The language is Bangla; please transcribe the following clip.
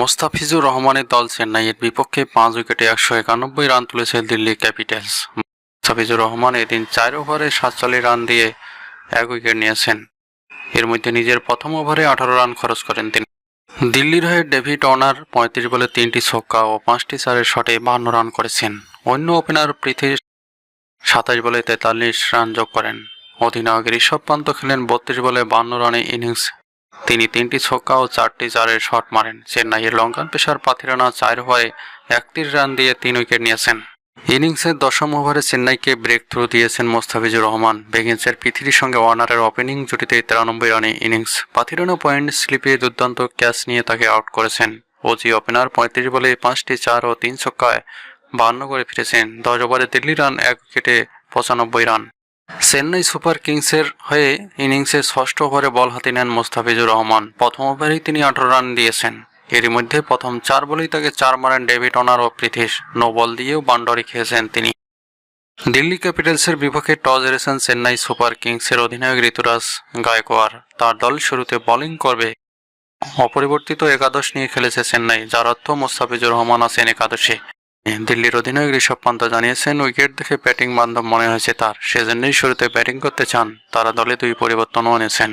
মোস্তাফিজুর রহমানের দল চেন্নাইয়ের বিপক্ষে পাঁচ উইকেটে একশো একানব্বই রান তুলেছে দিল্লি ক্যাপিটালস। মোস্তাফিজুর রহমান এদিন চার ওভারে সাতচল্লিশ রান দিয়ে এক উইকেট নিয়েছেন। এর মধ্যে নিজের প্রথম ওভারে আঠারো রান খরচ করেন তিনি। দিল্লির হয়ে ডেভিড অনার পঁয়ত্রিশ বলে তিনটি ছক্কা ও পাঁচটি চারের শটে বান্ন রান করেছেন। অন্য ওপেনার পৃথ্বী সাতাশ বলে তেতাল্লিশ রান যোগ করেন। অধিনায়ক ঋষভ পান্ত খেলেন বত্রিশ বলে বান্ন রানে ইনিংস তিনি তিনটি ছক্কা ও চারটি চারের শট মারেন। চেন্নাইয়ের লঙ্কান পেশার পাথিরানা চার ওভারে একত্রিশ রান দিয়ে তিন উইকেট নিয়েছেন। ইনিংসের দশম ওভারে চেন্নাইকে ব্রেক থ্রু দিয়েছেন মোস্তাফিজুর রহমান। বেগিন্সের পৃথিবীর সঙ্গে ওয়ার্নারের ওপেনিং জুটিতে তিরানব্বই রানে ইনিংস। পাথিরানা পয়েন্ট স্লিপে দুর্দান্ত ক্যাচ নিয়ে তাকে আউট করেছেন। ওজি ওপেনার পঁয়ত্রিশ বলে পাঁচটি চার ও তিন ছক্কায় বান্ন করে ফিরেছেন। দশ ওভারে দিল্লি রান, এক উইকেটে পঁচানব্বই রান। চেন্নাই সুপার কিংসের হয়ে ইনিংসের ষষ্ঠ ওভারে বল হাতে নেন মোস্তাফিজুর রহমান। প্রথম ওভারেই তিনি আঠারো রান দিয়েছেন। এরই মধ্যে প্রথম চার বলেই তাকে চার মারেন ডেভিড অনার ও পৃথিশ নো বল দিয়েও বান্ডরি খেয়েছেন তিনি। দিল্লি ক্যাপিটালসের বিপক্ষে টস হেরেছেন চেন্নাই সুপার কিংসের অধিনায়ক ঋতুরাজ গায়কোয়ার তার দল শুরুতে বোলিং করবে। অপরিবর্তিত একাদশ নিয়ে খেলেছে চেন্নাই, যার অর্থ মোস্তাফিজুর রহমান আছেন একাদশে। দিল্লির অধিনায়ক ঋষভ পান্ত জানিয়েছেন, উইকেট দেখে ব্যাটিং বান্ধব মনে হয়েছে তার। সেজন্যই শুরুতে ব্যাটিং করতে চান। তারা দলে দুই পরিবর্তনও এনেছেন।